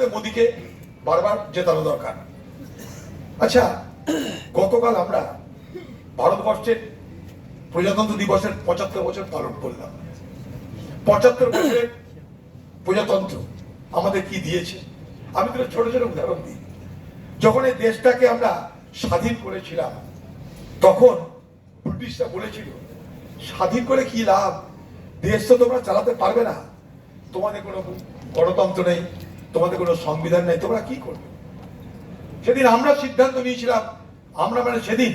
মধ্যে মোদীকে বারবার জেতানো দরকার। আচ্ছা গতকাল আমরা ভারতবর্ষের প্রজাতন্ত্র দিবসের পঁচাত্তর বছর পালন করলাম। পঁচাত্তর বছরের প্রজাতন্ত্র আমাদের কি দিয়েছে? আমি তো ছোট ছোট উদাহরণ দিই। যখন এই দেশটাকে আমরা স্বাধীন করেছিলাম, তখন ব্রিটিশরা বলেছিল, স্বাধীন করে কি লাভ? দেশ তো তোমরা চালাতে পারবে না। তোমাদের কোনো গণতন্ত্র নেই তোমাদের কোনো সংবিধান নেই, তোমরা কি করবে? সেদিন আমরা সিদ্ধান্ত নিয়েছিলাম, আমরা মানে সেদিন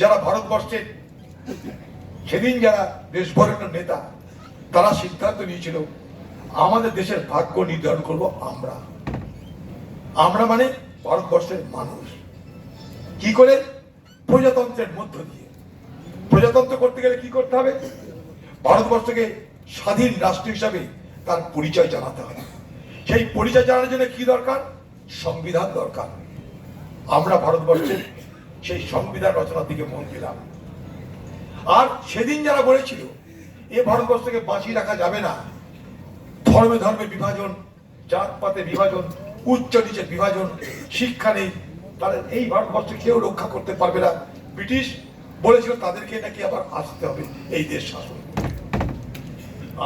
যারা ভারতবর্ষের, সেদিন যারা দেশবরেণ্য নেতা, তারা সিদ্ধান্ত নিয়েছিল, আমাদের দেশের ভাগ্য নির্ধারণ করব আমরা। আমরা মানে ভারতবর্ষের মানুষ। কি করে? প্রজাতন্ত্রের মধ্য দিয়ে। প্রজাতন্ত্র করতে গেলে কি করতে হবে? ভারতবর্ষকে স্বাধীন রাষ্ট্র হিসাবে তার পরিচয় জানাতে হবে। সেই পরিচয় জানানোর জন্য কি দরকার? সংবিধান দরকার। আমরা ভারতবর্ষের সেই সংবিধান রচনার দিকে মন দিলাম। আর সেদিন যারা বলেছিল, এ ভারতবর্ষকে বাঁচিয়ে রাখা যাবে না, ধর্মে ধর্মে বিভাজন, জাতপাতে বিভাজন, উচ্চ নিচের বিভাজন, শিক্ষা নেই, তাহলে এই ভারতবর্ষে কেউ রক্ষা করতে পারবে না। ব্রিটিশ বলেছিল তাদেরকে নাকি আবার আসতে হবে, এই দেশ শাসন।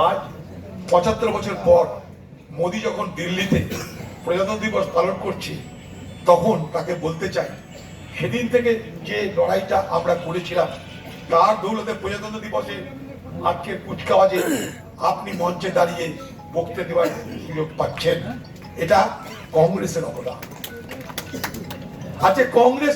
আজ পঁচাত্তর বছর পর মোদি যখন দিল্লিতে প্রজাতন্ত্র দিবস পালন করছে, তখন তাকে বলতে চাই, সেদিন থেকে যে লড়াইটা আমরা করেছিলাম, তার দৌলতে প্রজাতন্ত্র দিবসে আজকে কুচকাওয়াজে আপনি মঞ্চে দাঁড়িয়ে বক্তৃতা দেওয়ার সুযোগ পাচ্ছেন। এটা কংগ্রেসের অবদান। আজকে কংগ্রেস